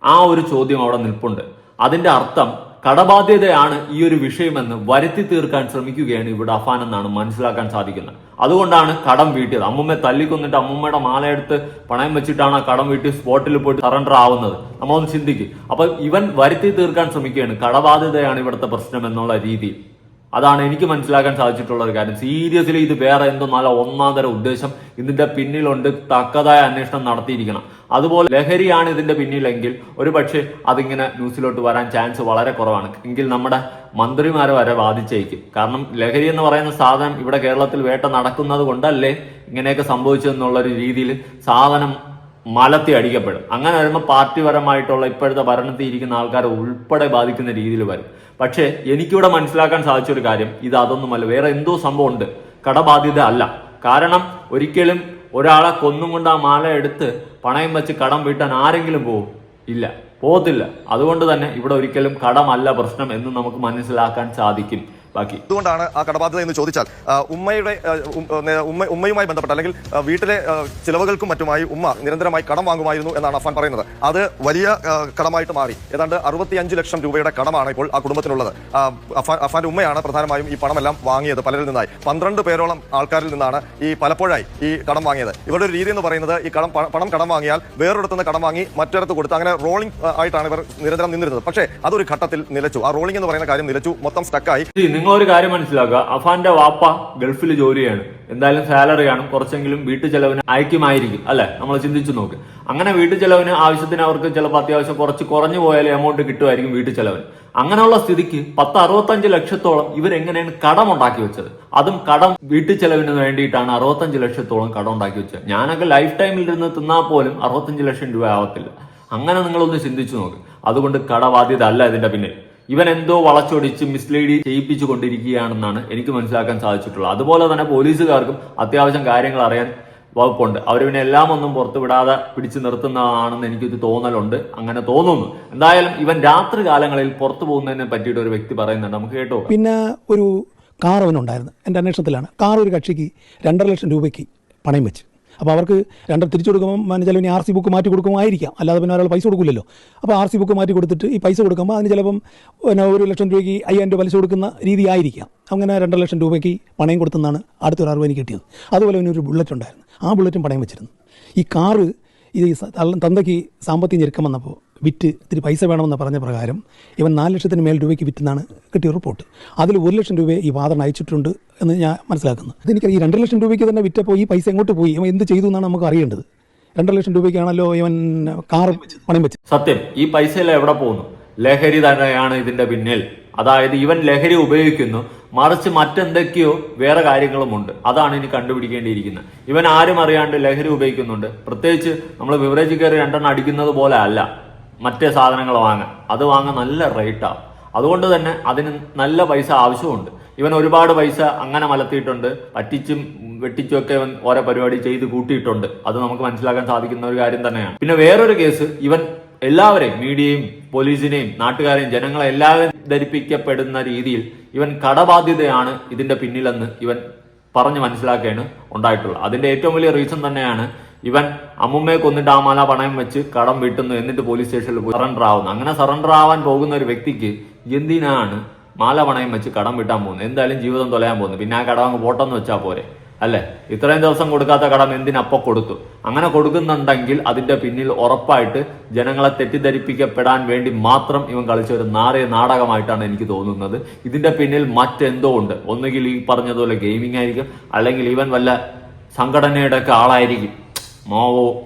Speaker 4: ആ ഒരു ചോദ്യം അവിടെ നിൽപ്പുണ്ട്. അതിന്റെ അർത്ഥം കടബാധ്യതയാണ് ഈ ഒരു വിഷയമെന്ന് വരുത്തി തീർക്കാൻ ശ്രമിക്കുകയാണ് ഇവിടെ അഫാൻ എന്നാണ് മനസ്സിലാക്കാൻ സാധിക്കുന്നത്. അതുകൊണ്ടാണ് കടം വീട്ടിയത്. അമ്മമ്മ തല്ലിക്കൊന്നിട്ട് അമ്മുമ്മയുടെ മാലയെടുത്ത് പണയം വെച്ചിട്ടാണ് ആ കടം വീട്ടി സ്പോട്ടിൽ പോയിട്ട് സറണ്ടർ ആവുന്നത്. നമ്മളൊന്ന് ചിന്തിക്കും. അപ്പൊ ഇവൻ വരുത്തി തീർക്കാൻ ശ്രമിക്കുകയാണ്. കടബാധ്യതയാണ് ഇവിടുത്തെ പ്രശ്നം എന്നുള്ള രീതിയിൽ. അതാണ് എനിക്ക് മനസ്സിലാക്കാൻ സാധിച്ചിട്ടുള്ള ഒരു കാര്യം. സീരിയസ്ലി ഇത് വേറെ എന്തോ നല്ല ഒന്നാന്തര തരം ഉദ്ദേശം. ഇതിന്റെ പിന്നിലുണ്ട് തക്കതായ അന്വേഷണം നടത്തിയിരിക്കണം. അതുപോലെ ലഹരിയാണ് ഇതിന്റെ പിന്നിലെങ്കിൽ ഒരു പക്ഷേ അതിങ്ങനെ ന്യൂസിലോട്ട് വരാൻ ചാൻസ് വളരെ കുറവാണ്. എങ്കിൽ നമ്മുടെ മന്ത്രിമാരെ വരെ ബാധിച്ചേക്കും. കാരണം ലഹരി എന്ന് പറയുന്ന സാധനം ഇവിടെ കേരളത്തിൽ വേട്ട നടക്കുന്നത് കൊണ്ടല്ലേ ഇങ്ങനെയൊക്കെ സംഭവിച്ചതെന്നുള്ള ഒരു രീതിയിൽ സാധനം മലത്തി അടിക്കപ്പെടും. അങ്ങനെ വരുമ്പോൾ പാർട്ടിപരമായിട്ടുള്ള ഇപ്പോഴത്തെ ഭരണത്തിൽ ഇരിക്കുന്ന ആൾക്കാരെ ഉൾപ്പെടെ ബാധിക്കുന്ന രീതിയിൽ വരും. പക്ഷേ എനിക്കിവിടെ മനസ്സിലാക്കാൻ സാധിച്ച ഒരു കാര്യം. ഇത് അതൊന്നുമല്ല. വേറെ എന്തോ സംഭവം ഉണ്ട് കടബാധ്യത അല്ല. കാരണം ഒരിക്കലും ഒരാളെ കൊന്നും കൊണ്ട് ആ മാല എടുത്ത് പണയം വെച്ച് കടം വീട്ടാൻ ആരെങ്കിലും പോകും ഇല്ല. പോകത്തില്ല. അതുകൊണ്ട് തന്നെ ഇവിടെ ഒരിക്കലും കടമല്ല പ്രശ്നം എന്ന് നമുക്ക് മനസ്സിലാക്കാൻ സാധിക്കും. ബാക്കി.
Speaker 8: അതുകൊണ്ടാണ് ആ കടബാധ്യത എന്ന് ചോദിച്ചാൽ ഉമ്മയുടെ ഉമ്മ ഉമ്മയുമായി ബന്ധപ്പെട്ട അല്ലെങ്കിൽ വീട്ടിലെ ചിലവുകൾക്കും മറ്റുമായി ഉമ്മ നിരന്തരമായി കടം വാങ്ങുമായിരുന്നു എന്നാണ് അഫാൻ പറയുന്നത്. അത് വലിയ കടമായിട്ട് മാറി. ഏതാണ്ട് അറുപത്തിയഞ്ച് ലക്ഷം രൂപയുടെ കടമാണ് ഇപ്പോൾ ആ കുടുംബത്തിനുള്ളത്. അഫാൻ അഫാന്റെ ഉമ്മയാണ് പ്രധാനമായും ഈ പണമെല്ലാം വാങ്ങിയത് പലരിൽ നിന്നായി. പന്ത്രണ്ട് പേരോളം ആൾക്കാരിൽ നിന്നാണ് ഈ പലപ്പോഴായി ഈ കടം വാങ്ങിയത്. ഇവരുടെ ഒരു രീതി എന്ന് പറയുന്നത് ഈ കടം പണം കടം വാങ്ങിയാൽ വേറൊരിടത്ത് നിന്ന് കടം വാങ്ങി മറ്റൊരിടത്ത് കൊടുത്ത് അങ്ങനെ റോളിംഗ് ആയിട്ടാണ് ഇവർ നിരന്തരം നിന്നിരുന്നത്. പക്ഷേ അതൊരു ഘട്ടത്തിൽ നിലച്ചു. ആ റോളിംഗ് എന്ന് പറയുന്ന കാര്യം നിലച്ചു. മൊത്തം സ്റ്റക്കായി.
Speaker 4: നിങ്ങളൊരു കാര്യം മനസ്സിലാക്കുക. അഫാന്റെ വാപ്പ ഗൾഫിൽ ജോലിയാണ്. എന്തായാലും സാലറി കാണും. കുറച്ചെങ്കിലും വീട്ടു ചെലവിന് അയക്കുമായിരിക്കും അല്ലെ? നമ്മൾ ചിന്തിച്ചു നോക്ക്. അങ്ങനെ വീട്ടു ചെലവിന് ആവശ്യത്തിന് അവർക്ക് ചിലപ്പോൾ അത്യാവശ്യം കുറച്ച് കുറഞ്ഞു പോയാലേ എമൗണ്ട് കിട്ടുമായിരിക്കും വീട്ടു ചെലവിന്. അങ്ങനെയുള്ള സ്ഥിതിക്ക് പത്ത് അറുപത്തഞ്ച് ലക്ഷത്തോളം ഇവരെങ്ങനെയാണ് കടം ഉണ്ടാക്കി വെച്ചത്? അതും കടം വീട്ടു ചെലവിന് വേണ്ടിയിട്ടാണ് അറുപത്തഞ്ച് ലക്ഷത്തോളം കടം ഉണ്ടാക്കി വെച്ചത്. ഞാനൊക്കെ ലൈഫ് ടൈമിൽ ഇരുന്ന് തിന്നാൽ പോലും അറുപത്തഞ്ച് ലക്ഷം രൂപ ആവത്തില്ല. അങ്ങനെ നിങ്ങളൊന്ന് ചിന്തിച്ചു നോക്ക്. അതുകൊണ്ട് കടബാധ്യത അല്ല ഇതിന്റെ പിന്നിൽ. ഇവൻ എന്തോ വളച്ചൊടിച്ച് മിസ്ലീഡ് ചെയ്യിപ്പിച്ചു കൊണ്ടിരിക്കുകയാണെന്നാണ് എനിക്ക് മനസ്സിലാക്കാൻ സാധിച്ചിട്ടുള്ളത്. അതുപോലെ തന്നെ പോലീസുകാർക്കും അത്യാവശ്യം കാര്യങ്ങൾ അറിയാൻ വകുപ്പുണ്ട്. അവർ പിന്നെ എല്ലാം ഒന്നും പുറത്തു വിടാതെ പിടിച്ചു നിർത്തുന്നതാണെന്ന് എനിക്കൊരു തോന്നലുണ്ട്. അങ്ങനെ തോന്നുന്നു. എന്തായാലും ഇവൻ രാത്രി കാലങ്ങളിൽ പുറത്തു പോകുന്നതിനെ പറ്റിയിട്ട് ഒരു വ്യക്തി പറയുന്നുണ്ട്. നമുക്ക് കേട്ടോ
Speaker 3: പിന്നെ ഒരു കാർ അവനുണ്ടായിരുന്നു. എന്റെ അന്വേഷണത്തിലാണ്. കാർ ഒരു കക്ഷിക്ക് രണ്ടര ലക്ഷം രൂപയ്ക്ക് പണയം വെച്ച്. അപ്പോൾ അവർക്ക് രണ്ടും തിരിച്ചു കൊടുക്കുമ്പോൾ ചിലപ്പോൾ ആർ സി ബുക്ക് മാറ്റി കൊടുക്കുമായിരിക്കാം. അല്ലാതെ പിന്നെ ഒരാൾ പൈസ കൊടുക്കില്ലല്ലോ. അപ്പോൾ ആർ സി ബുക്ക് മാറ്റി കൊടുത്തിട്ട് ഈ പൈസ കൊടുക്കുമ്പോൾ അതിന് ചിലപ്പം പിന്നെ ഒരു ലക്ഷം രൂപയ്ക്ക് അയ്യായിരം രൂപ പലിശ കൊടുക്കുന്ന രീതി ആയിരിക്കാം. അങ്ങനെ രണ്ടര ലക്ഷം രൂപയ്ക്ക് പണയം കൊടുത്തെന്നാണ് അടുത്തൊരു അറിവ് എനിക്ക് കിട്ടിയത്. അതുപോലെ തന്നെ ഒരു ബുള്ളറ്റ് ഉണ്ടായിരുന്നു. ആ ബുള്ളറ്റും പണയം വെച്ചിരുന്നു. ഈ കാറ് ഇത് തന്തയ്ക്ക് സാമ്പത്തിക ഞെരുക്കം വന്നപ്പോൾ വിറ്റ് ഇത്തിരി പൈസ വേണമെന്ന് പറഞ്ഞ പ്രകാരം ഇവൻ നാല് ലക്ഷത്തിന് മേൽ രൂപയ്ക്ക് വിറ്റെന്നാണ് കിട്ടിയ റിപ്പോർട്ട്. അതിൽ ഒരു ലക്ഷം രൂപയെ ഈ വാദം അയച്ചിട്ടുണ്ട് എന്ന് ഞാൻ മനസ്സിലാക്കുന്നു. അതെനിക്ക് ഈ രണ്ട് ലക്ഷം രൂപയ്ക്ക് തന്നെ വിറ്റപ്പോൾ ഈ പൈസ എങ്ങോട്ട് പോയി? ഇവൻ എന്ത് ചെയ്തു എന്നാണ് നമുക്ക് അറിയേണ്ടത്. രണ്ടര ലക്ഷം രൂപയ്ക്കാണല്ലോ ഇവൻ കാർ പണയം വെച്ചത്.
Speaker 4: സത്യം ഈ പൈസയെല്ലാം എവിടെ പോകുന്നു? ലഹരി തന്നെയാണ് ഇതിന്റെ പിന്നിൽ. അതായത് ഇവൻ ലഹരി ഉപയോഗിക്കുന്നു മറിച്ച് മറ്റെന്തൊക്കെയോ വേറെ കാര്യങ്ങളുമുണ്ട്. അതാണ് ഇനി കണ്ടുപിടിക്കേണ്ടിയിരിക്കുന്നത്. ഇവൻ ആരും അറിയാണ്ട് ലഹരി ഉപയോഗിക്കുന്നുണ്ട്. പ്രത്യേകിച്ച് നമ്മൾ ബിവറേജ് കയറി രണ്ടെണ്ണം അടിക്കുന്നത് പോലെ അല്ല. മറ്റേ സാധനങ്ങൾ വാങ്ങാൻ. അത് വാങ്ങാൻ നല്ല റേറ്റാണ് അതുകൊണ്ട് തന്നെ അതിന് നല്ല പൈസ ആവശ്യമുണ്ട്. ഇവൻ ഒരുപാട് പൈസ അങ്ങനെ മലത്തിയിട്ടുണ്ട്. പറ്റിച്ചും വെട്ടിച്ചും ഒക്കെ ഇവൻ ഓരോ പരിപാടി ചെയ്ത് കൂട്ടിയിട്ടുണ്ട്. അത് നമുക്ക് മനസ്സിലാക്കാൻ സാധിക്കുന്ന ഒരു കാര്യം തന്നെയാണ്. പിന്നെ വേറൊരു കേസ് ഇവൻ എല്ലാവരെയും മീഡിയയും പോലീസിനെയും നാട്ടുകാരെയും ജനങ്ങളെ എല്ലാവരും ധരിപ്പിക്കപ്പെടുന്ന രീതിയിൽ ഇവൻ കടബാധ്യതയാണ് ഇതിന്റെ പിന്നിലെന്ന് ഇവൻ പറഞ്ഞ് മനസ്സിലാക്കുകയാണ് ഉണ്ടായിട്ടുള്ളത്. അതിന്റെ ഏറ്റവും വലിയ റീസൺ തന്നെയാണ് ഇവൻ അമ്മുമ്മയെ കൊന്നിട്ട് ആ മല പണയം വെച്ച് കടം വിട്ടുന്നു എന്നിട്ട് പോലീസ് സ്റ്റേഷനിൽ പോയി സറണ്ടർ ആവുന്നു. അങ്ങനെ സറണ്ടർ ആവാൻ പോകുന്ന ഒരു വ്യക്തിക്ക് എന്തിനാണ് മാല പണയം വെച്ച് കടം വിട്ടാൻ പോകുന്നത്? എന്തായാലും ജീവിതം തൊലയാൻ പോകുന്നു. പിന്നെ ആ കടം അങ്ങ് പോട്ടെന്ന് വെച്ചാൽ പോരെ. അല്ലേ? ഇത്രയും ദിവസം കൊടുക്കാത്ത കടം എന്തിനപ്പൊ കൊടുത്തു? അങ്ങനെ കൊടുക്കുന്നുണ്ടെങ്കിൽ അതിന്റെ പിന്നിൽ ഉറപ്പായിട്ട് ജനങ്ങളെ തെറ്റിദ്ധരിപ്പിക്കപ്പെടാൻ വേണ്ടി മാത്രം ഇവൻ കളിച്ച ഒരു നാറിയ നാടകമായിട്ടാണ് എനിക്ക് തോന്നുന്നത്. ഇതിന്റെ പിന്നിൽ മറ്റെന്തോ ഉണ്ട്. ഒന്നുകിൽ ഈ പറഞ്ഞതുപോലെ ഗെയിമിംഗ് ആയിരിക്കും അല്ലെങ്കിൽ ഇവൻ വല്ല സംഘടനയുടെ ഒക്കെ ആളായിരിക്കും. മാവോ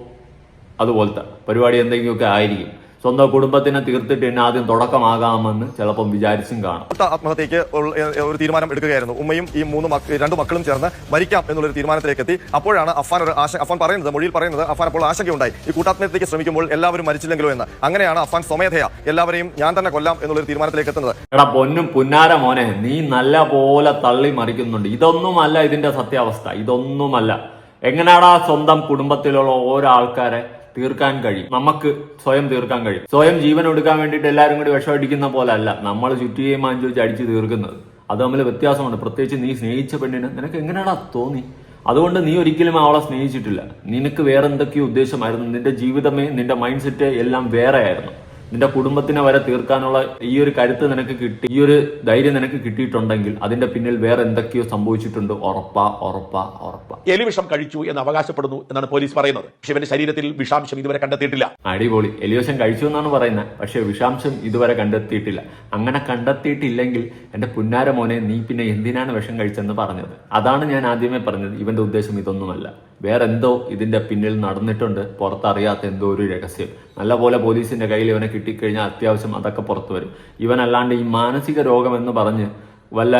Speaker 4: അതുപോലത്തെ പരിപാടി എന്തെങ്കിലുമൊക്കെ ആയിരിക്കും. സ്വന്തം കുടുംബത്തിനെ തീർത്തിട്ട് എന്നെ ആദ്യം തുടക്കമാകാമെന്ന് ചിലപ്പം വിചാരിച്ചും കാണും.
Speaker 8: ആത്മഹത്യക്ക് ഒരു തീരുമാനം എടുക്കുകയായിരുന്നു. ഉമ്മയും ഈ മൂന്ന് മക്ക- രണ്ട് മക്കളും ചേർന്ന് മരിക്കാം എന്നുള്ളൊരു തീരുമാനത്തിലേക്ക് എത്തി അപ്പോഴാണ് അഫാൻ ഒരു ആശ അഫാൻ പറയുന്നത് മൊഴിയിൽ പറയുന്നത് അഫാൻ അപ്പോൾ ആശങ്കയുണ്ടായി. ഈ കൂട്ടാത്മഹത്യക്ക് ശ്രമിക്കുമ്പോൾ എല്ലാവരും മരിച്ചില്ലെങ്കിലോ എന്ന്. അങ്ങനെയാണ് അഫാൻ സ്വമേധയാ. എല്ലാവരെയും ഞാൻ തന്നെ കൊല്ലാം എന്നുള്ളൊരു തീരുമാനത്തിലേക്ക് എത്തുന്നത്
Speaker 4: എടാ പൊന്നും പുന്നാര മോനെ നീ നല്ല പോലെ തള്ളി മറിക്കുന്നുണ്ട്. ഇതൊന്നുമല്ല ഇതിന്റെ സത്യാവസ്ഥ. ഇതൊന്നുമല്ല. എങ്ങനെയാടാ സ്വന്തം കുടുംബത്തിലുള്ള ഓരോ ആൾക്കാരെ തീർക്കാൻ കഴിയും? നമുക്ക് സ്വയം തീർക്കാൻ കഴിയും. സ്വയം ജീവൻ എടുക്കാൻ വേണ്ടിയിട്ട് എല്ലാവരും കൂടി വിഷമടിക്കുന്ന പോലെ അല്ല നമ്മൾ ചുറ്റുകയും മാഞ്ചോച്ച് അടിച്ച് തീർക്കുന്നത്. അത് തമ്മിൽ വ്യത്യാസമുണ്ട്. പ്രത്യേകിച്ച് നീ സ്നേഹിച്ച പെണ്ണിന് നിനക്ക് എങ്ങനെയാടാ തോന്നി? അതുകൊണ്ട് നീ ഒരിക്കലും അവളെ സ്നേഹിച്ചിട്ടില്ല. നിനക്ക് വേറെ എന്തൊക്കെയോ ഉദ്ദേശമായിരുന്നു. നിന്റെ ജീവിതമേ നിന്റെ മൈൻഡ് സെറ്റ് എല്ലാം വേറെ ആയിരുന്നു നിന്റെ കുടുംബത്തിനെ വരെ തീർക്കാനുള്ള ഈ ഒരു കരുത്ത് നിനക്ക് കിട്ടി ഈ ഒരു ധൈര്യം നിനക്ക് കിട്ടിയിട്ടുണ്ടെങ്കിൽ അതിന്റെ പിന്നിൽ വേറെ എന്തൊക്കെയോ സംഭവിച്ചിട്ടുണ്ട്. ഉറപ്പാ ഉറപ്പാ ഉറപ്പ.
Speaker 6: എലിവിഷം കഴിച്ചു എന്ന് അവകാശപ്പെടുന്നു എന്നാണ് പോലീസ് പറയുന്നത്. പക്ഷെ ഇവന്റെ ശരീരത്തിൽ വിഷാംശം ഇതുവരെ കണ്ടെത്തിയിട്ടില്ല.
Speaker 4: അടിപൊളി. എലിവിഷം കഴിച്ചു എന്നാണ് പറയുന്നത്. പക്ഷെ വിഷാംശം ഇതുവരെ കണ്ടെത്തിയിട്ടില്ല. അങ്ങനെ കണ്ടെത്തിയിട്ടില്ലെങ്കിൽ എന്റെ പുന്നാര മോനെ നീ പിന്നെ എന്തിനാണ് വിഷം കഴിച്ചെന്ന് പറഞ്ഞത്? അതാണ് ഞാൻ ആദ്യമേ പറഞ്ഞത്. ഇവന്റെ ഉദ്ദേശം ഇതൊന്നുമല്ല. വേറെ എന്തോ ഇതിന്റെ പിന്നിൽ നടന്നിട്ടുണ്ട്. പുറത്തറിയാത്ത എന്തോ ഒരു രഹസ്യം. നല്ല പോലെ പോലീസിന്റെ കയ്യിൽ ഇവനെ കിട്ടിക്കഴിഞ്ഞാൽ അത്യാവശ്യം അതൊക്കെ പുറത്തു വരും. ഇവനല്ലാണ്ട് ഈ മാനസിക രോഗമെന്ന് പറഞ്ഞ് വല്ല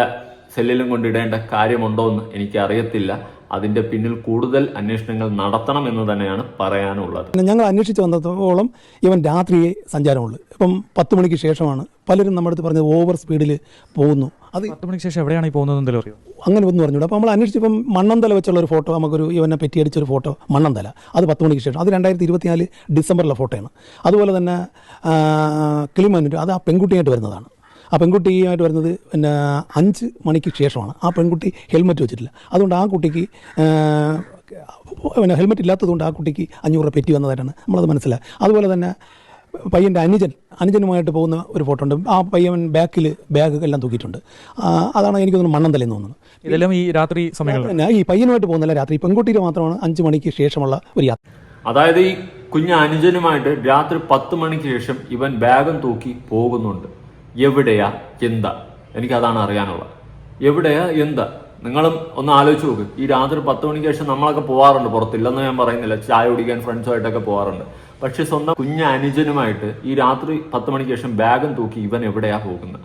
Speaker 4: സെല്ലിലും കൊണ്ടിടേണ്ട കാര്യമുണ്ടോ എന്ന് എനിക്ക് അറിയത്തില്ല അതിന്റെ പിന്നിൽ കൂടുതൽ അന്വേഷണങ്ങൾ നടത്തണം എന്ന് തന്നെയാണ് പറയാനുള്ളത്.
Speaker 3: പിന്നെ ഞങ്ങൾ അന്വേഷിച്ച് വന്നതോളം ഇവൻ രാത്രിയെ സഞ്ചാരമുള്ളൂ. ഇപ്പം പത്ത് മണിക്ക് ശേഷമാണ് പലരും നമ്മുടെ അടുത്ത് പറഞ്ഞത് ഓവർ സ്പീഡിൽ പോകുന്നു. അത്
Speaker 9: പത്ത് മണിക്ക് ശേഷം എവിടെയാണ് ഈ പോകുന്നത് എന്തെങ്കിലും അറിയോ?
Speaker 3: അങ്ങനെ ഒന്നും പറഞ്ഞു അപ്പോൾ നമ്മൾ അന്വേഷിച്ചപ്പം മണ്ണന്തല വെച്ചുള്ള ഒരു ഫോട്ടോ നമുക്കൊരു ഇവനെ പെറ്റിയടിച്ചൊരു ഫോട്ടോ മണ്ണന്തല. അത് പത്ത് മണിക്ക് ശേഷം. അത് രണ്ടായിരത്തി ഇരുപത്തിനാല് ഡിസംബറിലെ ഫോട്ടോയാണ്. അതുപോലെ തന്നെ ആ, കിളിമാനൂർ അത് ആ പെൺകുട്ടിയായിട്ട് വരുന്നതാണ്. ആ പെൺകുട്ടിയുമായിട്ട് വരുന്നത് പിന്നെ അഞ്ച് മണിക്ക് ശേഷമാണ്. ആ പെൺകുട്ടി ഹെൽമെറ്റ് വെച്ചിട്ടില്ല. അതുകൊണ്ട് ആ കുട്ടിക്ക് പിന്നെ ഹെൽമെറ്റ് ഇല്ലാത്തതുകൊണ്ട് ആ കുട്ടിക്ക് അഞ്ഞൂറ് രൂപ പെറ്റി വന്നതായിട്ടാണ് നമ്മളത് മനസ്സിലായി അതുപോലെ തന്നെ പയ്യന്റെ അനുജൻ അനുജനുമായിട്ട് പോകുന്ന ഒരു ഫോട്ടോ ഉണ്ട്. ആ പയ്യൻ ബാക്കിൽ ബാഗ് എല്ലാം തൂക്കിയിട്ടുണ്ട്. അതാണ് എനിക്ക് തോന്നുന്നു തലേന്ന് തോന്നുന്നത്.
Speaker 9: ഇതെല്ലാം ഈ രാത്രി സമയങ്ങളിൽ?
Speaker 3: പിന്നെ ഈ പയ്യനുമായിട്ട് പോകുന്നില്ല രാത്രി. പെൺകുട്ടിയിൽ മാത്രമാണ് അഞ്ച് മണിക്ക് ശേഷമുള്ള ഒരു യാത്ര.
Speaker 4: അതായത് ഈ കുഞ്ഞ് അനുജനുമായിട്ട് രാത്രി പത്ത് മണിക്ക് ശേഷം ഇവൻ ബാഗും തൂക്കി പോകുന്നുണ്ട്. എവിടെയാ എന്താ? എനിക്കതാണ് അറിയാനുള്ളത്. എവിടെയാ എന്താ? നിങ്ങളും ഒന്ന് ആലോചിച്ച് നോക്ക്. ഈ രാത്രി പത്ത് മണിക്ക് ശേഷം നമ്മളൊക്കെ പോകാറുണ്ട് പുറത്തില്ലെന്ന് ഞാൻ പറയുന്നില്ല. ചായ കുടിക്കാൻ ഫ്രണ്ട്സുമായിട്ടൊക്കെ പോകാറുണ്ട് പക്ഷെ സ്വന്തം കുഞ്ഞ അനുജനുമായിട്ട് ഈ രാത്രി പത്ത് മണിക്ക് ശേഷം ബാഗും തൂക്കി ഇവൻ എവിടെയാ പോകുന്നത്?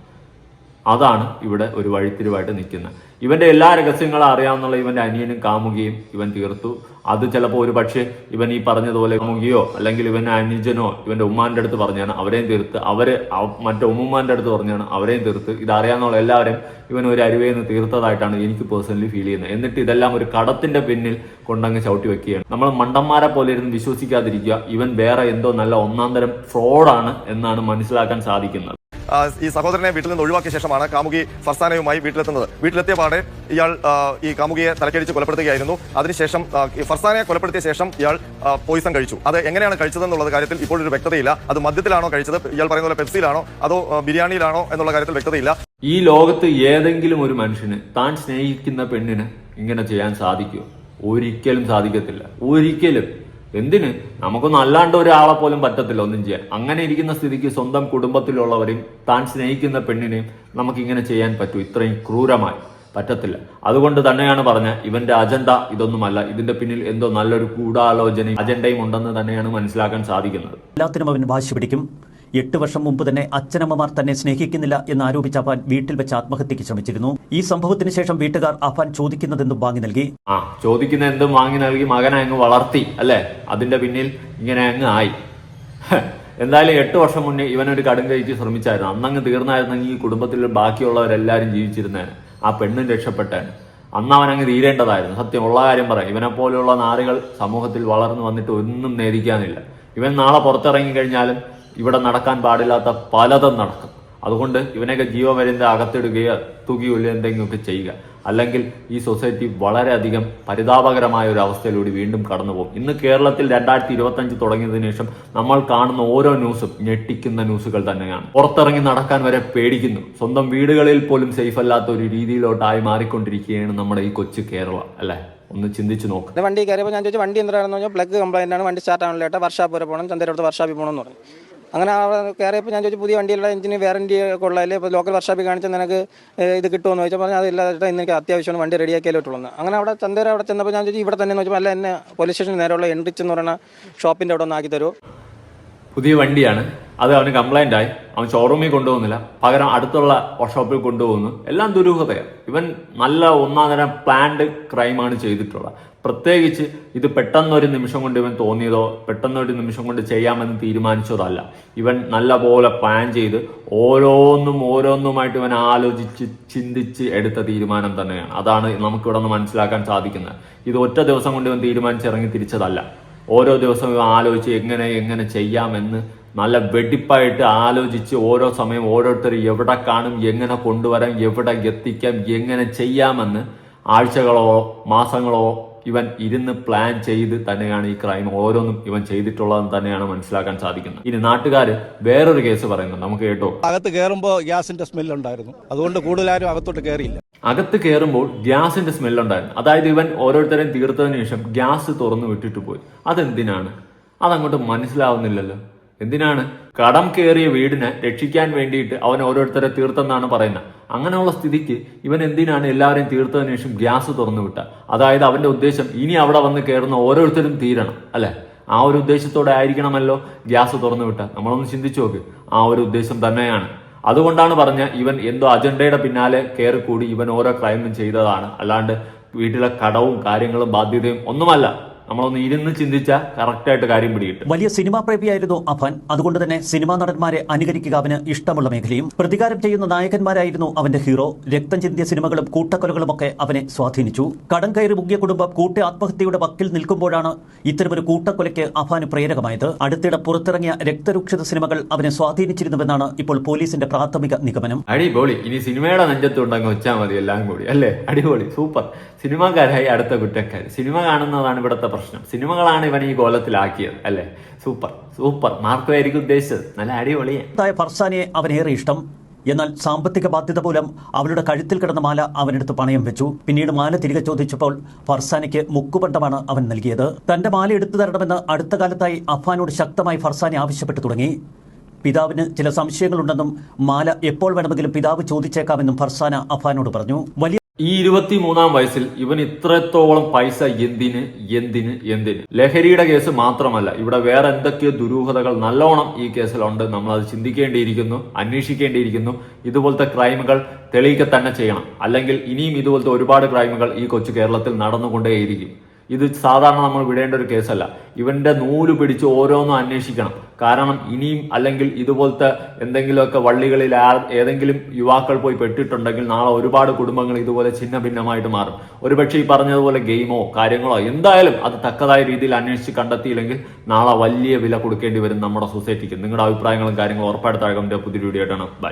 Speaker 4: അതാണ് ഇവിടെ ഒരു വഴിത്തിരിവായിട്ട് നിൽക്കുന്നത്. ഇവന്റെ എല്ലാ രഹസ്യങ്ങളും അറിയാവുന്ന ഇവന്റെ അനിയനും കാമുകയും ഇവൻ തീർത്തു. അത് ചിലപ്പോൾ ഒരു പക്ഷേ ഇവൻ ഈ പറഞ്ഞതുപോലെ മുങ്ങിയോ അല്ലെങ്കിൽ ഇവൻ അനുജനോ ഇവന്റെ ഉമ്മാന്റെ അടുത്ത് പറഞ്ഞാണ് അവരെയും തീർത്ത് അവർ അവ- മറ്റേ ഉമ്മുമ്മാന്റെ അടുത്ത് പറഞ്ഞാണ് അവരെയും തീർത്ത്. ഇതറിയാന്നുള്ള എല്ലാവരും ഇവൻ ഒരു അരുവേന്ന് തീർത്തതായിട്ടാണ് എനിക്ക് പേഴ്സണലി ഫീൽ ചെയ്യുന്നത്. എന്നിട്ട് ഇതെല്ലാം ഒരു കടത്തിന്റെ പിന്നിൽ കൊണ്ടങ്ങ് ചവിട്ടി വെക്കുകയാണ്. നമ്മൾ മണ്ടന്മാരെ പോലെ ഇരുന്ന് വിശ്വസിക്കാതിരിക്കുക ഇവൻ വേറെ എന്തോ നല്ല ഒന്നാം തരം ഫ്രോഡാണ് എന്നാണ് മനസ്സിലാക്കാൻ സാധിക്കുന്നത്.
Speaker 8: ഈ സഹോദരനെ വീട്ടിൽ നിന്ന് ഒഴിവാക്കിയ ശേഷമാണ് കാമുകി ഫർസാനയുമായി വീട്ടിലെത്തുന്നത്. വീട്ടിലെത്തിയ പാടെ ഇയാൾ ഈ കാമുകിയെ തലക്കടിച്ച് കൊലപ്പെടുത്തുകയായിരുന്നു. അതിനുശേഷം ഫർസാനയെ കൊലപ്പെടുത്തിയ ശേഷം ഇയാൾ പോയിസൺ കഴിച്ചു. അത് എങ്ങനെയാണ് കഴിച്ചതെന്നുള്ളത് കാര്യത്തിൽ ഇപ്പോൾ ഒരു വ്യക്തതയില്ല. അത് മദ്യത്തിലാണോ കഴിച്ചത്? ഇയാൾ പറയുന്ന പോലെ പെപ്സിയിലാണോ? അതോ ബിരിയാണിയിലാണോ എന്നുള്ള കാര്യത്തിൽ വ്യക്തതയില്ല.
Speaker 4: ഈ ലോകത്ത് ഏതെങ്കിലും ഒരു മനുഷ്യന് താൻ സ്നേഹിക്കുന്ന പെണ്ണിന് ഇങ്ങനെ ചെയ്യാൻ സാധിക്കുമോ ഒരിക്കലും സാധിക്കത്തില്ല. ഒരിക്കലും. എന്തിന്? നമുക്കൊന്നും അല്ലാണ്ട് ഒരാളെ പോലും പറ്റത്തില്ല ഒന്നും ചെയ്യാൻ. അങ്ങനെ ഇരിക്കുന്ന സ്ഥിതിക്ക് സ്വന്തം കുടുംബത്തിലുള്ളവരെയും താൻ സ്നേഹിക്കുന്ന പെണ്ണിനെയും നമുക്കിങ്ങനെ ചെയ്യാൻ പറ്റൂ. ഇത്രയും ക്രൂരമായി. പറ്റത്തില്ല. അതുകൊണ്ട് തന്നെയാണ് പറഞ്ഞ ഇവന്റെ അജണ്ട ഇതൊന്നുമല്ല. ഇതിന്റെ പിന്നിൽ എന്തോ നല്ലൊരു ഗൂഢാലോചനയും അജണ്ടയും ഉണ്ടെന്ന് തന്നെയാണ് മനസ്സിലാക്കാൻ സാധിക്കുന്നത്.
Speaker 10: എല്ലാത്തിനും അവൻ വാശി പിടിക്കും. എട്ട് വർഷം മുമ്പ് തന്നെ അച്ഛനമ്മമാർ തന്നെ സ്നേഹിക്കുന്നില്ല എന്ന് അഫാൻ വീട്ടിൽ വെച്ച് ആത്മഹത്യക്ക് ശ്രമിച്ചിരുന്നു. ഈ സംഭവത്തിന് ശേഷം വീട്ടുകാർ അഫാൻ ചോദിക്കുന്നതെന്തും വാങ്ങി നൽകി.
Speaker 4: ആ ചോദിക്കുന്ന എന്തും വാങ്ങി നൽകി മകനെ അങ്ങ് വളർത്തി അല്ലേ? അതിന്റെ പിന്നിൽ ഇങ്ങനെ അങ്ങ് ആയി. എന്തായാലും എട്ട് വർഷം മുന്നേ ഇവനൊരു കടും കഴിച്ച് ശ്രമിച്ചായിരുന്നു. അന്നങ്ങ് തീർന്നായിരുന്നെങ്കിൽ കുടുംബത്തിൽ ബാക്കിയുള്ളവരെല്ലാവരും ജീവിച്ചിരുന്നേനെ ആ പെണ്ണും രക്ഷപ്പെട്ടേനെ അന്ന് അവൻ അങ്ങ് തീരേണ്ടതായിരുന്നു. സത്യം ഉള്ള കാര്യം പറയാം ഇവനെ പോലെയുള്ള നാറുകൾ സമൂഹത്തിൽ വളർന്നു വന്നിട്ട് ഒന്നും നേരിക്കാനില്ല. ഇവൻ നാളെ പുറത്തിറങ്ങി കഴിഞ്ഞാലും ഇവിടെ നടക്കാൻ പാടില്ലാത്ത പലതും നടക്കും. അതുകൊണ്ട് ഇവനെയൊക്കെ ജീവമരുന്ന് അകത്തിടുകയോ തുകയുള്ളോ എന്തെങ്കിലുമൊക്കെ ചെയ്യുക. അല്ലെങ്കിൽ ഈ സൊസൈറ്റി വളരെയധികം പരിതാപകരമായ ഒരു അവസ്ഥയിലൂടെ വീണ്ടും കടന്നു പോകും ഇന്ന് കേരളത്തിൽ രണ്ടായിരത്തി ഇരുപത്തഞ്ച് തുടങ്ങിയതിനു ശേഷം നമ്മൾ കാണുന്ന ഓരോ ന്യൂസും ഞെട്ടിക്കുന്ന ന്യൂസുകൾ തന്നെയാണ്. പുറത്തിറങ്ങി നടക്കാൻ വരെ പേടിക്കുന്നു. സ്വന്തം വീടുകളിൽ പോലും സേഫ് അല്ലാത്ത ഒരു രീതിയിലോട്ടായി മാറിക്കൊണ്ടിരിക്കുകയാണ് നമ്മുടെ ഈ കൊച്ചു കേരളം. അല്ലെ? ഒന്ന് ചിന്തിച്ചു നോക്ക്.
Speaker 1: വണ്ടി കയറിയപ്പോൾ ഞാൻ ചോദിച്ചു വണ്ടി എന്താണെന്ന് പറഞ്ഞാൽ പ്ലഗ് കംപ്ലൈന്റ് ആണ്. വണ്ടി സ്റ്റാർട്ട് ആണല്ലോ ഏട്ടാ. വർഷാപ്പ് വരെ പോകണം ചന്തേരടുത്ത് വർഷാപ്പിൽ പോകണം എന്ന് പറഞ്ഞു. അങ്ങനെ കയറിയപ്പോൾ ഞാൻ ചോദിച്ചു പുതിയ വണ്ടിയുള്ള എഞ്ചിന് വാറണ്ടി ഒക്കെ ഉള്ളതല്ലേ ഇപ്പോൾ ലോക്കൽ വർഷാപ്പിൽ കാണിച്ചാൽ നിനക്ക് ഇത് കിട്ടുമെന്ന് ചോദിച്ചാൽ പറഞ്ഞാൽ അതില്ല ചേട്ടാ ഇന്ന് എനിക്ക് അത്യാവശ്യമാണ് വണ്ടി റെഡിയാക്കിയാലേ പറ്റുള്ളൂ അങ്ങനെ അവിടെ ചന്തേര അവിടെ ചെന്നപ്പോൾ ഞാൻ ചോദിച്ചു ഇവിടെ തന്നെ ചോദിച്ചപ്പോൾ അല്ല എന്നെ പോലീസ് സ്റ്റേഷൻ നേരെയുള്ള എൻട്രിച്ച് എന്ന് പറയുന്ന ഷോപ്പിന്റെ അവിടെ ഒന്ന് ആക്കി തരുമോ?
Speaker 4: പുതിയ വണ്ടിയാണ്. അത് അവന് കംപ്ലൈന്റ് ആയി. അവൻ ഷോറൂമിൽ കൊണ്ടുപോകുന്നില്ല. പകരം അടുത്തുള്ള വർക്ക്ഷോപ്പിൽ കൊണ്ടുപോകുന്നു. എല്ലാം ദുരൂഹതയാണ്. ഇവൻ നല്ല ഒന്നാം തരം പ്ലാൻഡ് ക്രൈമാണ് ചെയ്തിട്ടുള്ളത്. പ്രത്യേകിച്ച് ഇത് പെട്ടെന്നൊരു നിമിഷം കൊണ്ട് ഇവൻ തോന്നിയതോ പെട്ടെന്നൊരു നിമിഷം കൊണ്ട് ചെയ്യാമെന്ന് തീരുമാനിച്ചതല്ല. ഇവൻ നല്ലപോലെ പ്ലാൻ ചെയ്ത് ഓരോന്നും ഓരോന്നുമായിട്ട് ഇവൻ ആലോചിച്ച് ചിന്തിച്ച് എടുത്ത തീരുമാനം തന്നെയാണ്. അതാണ് നമുക്കിവിടെ നിന്ന് മനസ്സിലാക്കാൻ സാധിക്കുന്നത്. ഇത് ഒറ്റ ദിവസം കൊണ്ട് ഇവൻ തീരുമാനിച്ചിറങ്ങി തിരിച്ചതല്ല. ഓരോ ദിവസവും ആലോചിച്ച് എങ്ങനെ എങ്ങനെ ചെയ്യാമെന്ന് നല്ല വെടിപ്പായിട്ട് ആലോചിച്ച് ഓരോ സമയം ഓരോരുത്തർ എവിടെ കാണും എങ്ങനെ കൊണ്ടുവരാം എവിടെ എത്തിക്കാം എങ്ങനെ ചെയ്യാമെന്ന് ആഴ്ചകളോ മാസങ്ങളോ ഇവൻ ഇരുന്ന് പ്ലാൻ ചെയ്ത് തന്നെയാണ് ഈ ക്രൈം ഓരോന്നും ഇവൻ ചെയ്തിട്ടുള്ളതെന്ന് തന്നെയാണ് മനസ്സിലാക്കാൻ സാധിക്കുന്നത്. ഇനി നാട്ടുകാർ വേറൊരു കേസ് പറയുന്നു. നമുക്ക് കേട്ടോ.
Speaker 2: അകത്ത് കയറുമ്പോൾ ഗ്യാസിന്റെ സ്മെൽ ഉണ്ടായിരുന്നു. അതുകൊണ്ട് കൂടുതലാരും അകത്തോട്ട് കയറിയില്ല
Speaker 4: അകത്ത് കയറുമ്പോൾ ഗ്യാസിന്റെ സ്മെൽ ഉണ്ടായിരുന്നു. അതായത് ഇവൻ ഓരോരുത്തരെയും തീർത്തതിന് ശേഷം ഗ്യാസ് തുറന്നു വിട്ടിട്ട് പോയി. അതെന്തിനാണ്? അതങ്ങോട്ട് മനസ്സിലാവുന്നില്ലല്ലോ. എന്തിനാണ്? കടം കയറിയ വീടിനെ രക്ഷിക്കാൻ വേണ്ടിയിട്ട് അവൻ ഓരോരുത്തരെ തീർത്തെന്നാണ് പറയുന്നത്. അങ്ങനെയുള്ള സ്ഥിതിക്ക് ഇവൻ എന്തിനാണ് എല്ലാവരെയും തീർത്തതിനു ശേഷം ഗ്യാസ് തുറന്നു വിട്ട അതായത് അവന്റെ ഉദ്ദേശം ഇനി അവിടെ വന്ന് കയറുന്ന ഓരോരുത്തരും തീരണം അല്ലെ? ആ ഒരു ഉദ്ദേശത്തോടെ ആയിരിക്കണമല്ലോ ഗ്യാസ് തുറന്നു വിട്ട നമ്മളൊന്ന് ചിന്തിച്ചു നോക്ക്. ആ ഒരു ഉദ്ദേശം തന്നെയാണ്. അതുകൊണ്ടാണ് പറഞ്ഞ ഇവൻ എന്തോ അജണ്ടയുടെ പിന്നാലെ കയറി കൂടി ഇവൻ ഓരോ ക്രൈമും ചെയ്തതാണ്. അല്ലാണ്ട് വീട്ടിലെ കടവും കാര്യങ്ങളും ബാധ്യതയും ഒന്നുമല്ല. നമ്മളൊന്ന് ഇരുന്ന് ചിന്തിച്ചാൽ കറക്റ്റായിട്ട് കാര്യം പിടികിട്ടും.
Speaker 10: വലിയ സിനിമാ പ്രേമിയായിരുന്നു അഫാൻ അതുകൊണ്ട് തന്നെ സിനിമാ നടന്മാരെ അനുകരിക്കുക അവന് ഇഷ്ടമുള്ള മേഖലയും പ്രതികാരം ചെയ്യുന്ന നായകന്മാരായിരുന്നു അവന്റെ ഹീറോ. രക്തം ചിന്തിയ സിനിമകളും കൂട്ടക്കൊലകളുമൊക്കെ അവനെ സ്വാധീനിച്ചു. കടം കയറി മുങ്ങിയ കുടുംബം കൂട്ട ആത്മഹത്യയുടെ വക്കിൽ നിൽക്കുമ്പോഴാണ് ഇത്തരമൊരു കൂട്ടക്കൊലയ്ക്ക് അഫാന് പ്രേരകമായത്. അടുത്തിടെ പുറത്തിറങ്ങിയ രക്തരൂക്ഷിത സിനിമകൾ അവനെ സ്വാധീനിച്ചിരുന്നുവെന്നാണ് ഇപ്പോൾ പോലീസിന്റെ പ്രാഥമിക നിഗമനം.
Speaker 4: അടിപൊളി. ഇനി സിനിമയുടെ നെഞ്ചത്തുണ്ടെങ്കിൽ വെച്ചാൽ മതി എല്ലാം കൂടി. അല്ലേ? അടിപൊളി. സൂപ്പർ. സിനിമാക്കാരായി അടുത്ത കുറ്റക്കാർ സിനിമ കാണുന്നതാണ് ഇവിടുത്തെ പ്രശ്നം. സിനിമകളാണ് ഇവൻ ഈ കോലത്തിലാക്കിയത് അല്ലേ? Super super. മാർക്കുമായിരിക്കും ഉദ്ദേശിച്ചത്. നല്ല അടിപൊളിയാണ്
Speaker 10: തായ ഫർസാനെ അവനേറെ ഇഷ്ടം. എന്നാൽ സാമ്പത്തിക ബാധ്യത മൂലം അവളുടെ കഴുത്തിൽ കിടന്ന മാല അവനെടുത്ത് പണയം വെച്ചു. പിന്നീട് മാല തിരികെ ചോദിച്ചപ്പോൾ ഫർസാനയ്ക്ക് മുക്കുപണ്ടമാണ് അവൻ നൽകിയത്. തന്റെ മാല എടുത്തു തരണമെന്ന് അടുത്ത കാലത്തായി അഫാനോട് ശക്തമായി ഫർസാനെ ആവശ്യപ്പെട്ടു തുടങ്ങി. പിതാവിന് ചില സംശയങ്ങളുണ്ടെന്നും മാല എപ്പോൾ വേണമെങ്കിലും പിതാവ് ചോദിച്ചേക്കാമെന്നും ഫർസാന അഫാനോട് പറഞ്ഞു. വലിയ
Speaker 4: ഈ ഇരുപത്തി മൂന്നാം വയസ്സിൽ ഇവൻ ഇത്രത്തോളം പൈസ എന്തിന് എന്തിന് എന്തിന്? ലഹരിയുടെ കേസ് മാത്രമല്ല ഇവിടെ വേറെ എന്തൊക്കെയോ ദുരൂഹതകൾ നല്ലോണം ഈ കേസിലുണ്ട്. നമ്മൾ അത് ചിന്തിക്കേണ്ടിയിരിക്കുന്നു അന്വേഷിക്കേണ്ടിയിരിക്കുന്നു. ഇതുപോലത്തെ ക്രൈമുകൾ തെളിയിക്കുക തന്നെ ചെയ്യണം. അല്ലെങ്കിൽ ഇനിയും ഇതുപോലത്തെ ഒരുപാട് ക്രൈമുകൾ ഈ കൊച്ചു കേരളത്തിൽ നടന്നുകൊണ്ടേയിരിക്കും. ഇത് സാധാരണ നമ്മൾ വിടേണ്ട ഒരു കേസല്ല. ഇവന്റെ നൂൽ പിടിച്ച് ഓരോന്നും അന്വേഷിക്കണം. കാരണം ഇനിയും അല്ലെങ്കിൽ ഇതുപോലത്തെ എന്തെങ്കിലുമൊക്കെ വള്ളികളിൽ ഏതെങ്കിലും യുവാക്കൾ പോയി പെട്ടിട്ടുണ്ടെങ്കിൽ നാളെ ഒരുപാട് കുടുംബങ്ങൾ ഇതുപോലെ ഛിന്ന ഭിന്നമായിട്ട് മാറും. ഒരുപക്ഷെ ഈ പറഞ്ഞതുപോലെ ഗെയിമോ കാര്യങ്ങളോ എന്തായാലും അത് തക്കതായ രീതിയിൽ അന്വേഷിച്ച് കണ്ടെത്തിയില്ലെങ്കിൽ നാളെ വലിയ വില കൊടുക്കേണ്ടി വരും നമ്മുടെ സൊസൈറ്റിക്ക്. നിങ്ങളുടെ അഭിപ്രായങ്ങളും കാര്യങ്ങളും ഉറപ്പായിട്ട് താഴെ പുതിയ വീഡിയോ ആയിട്ടാണ് ബൈ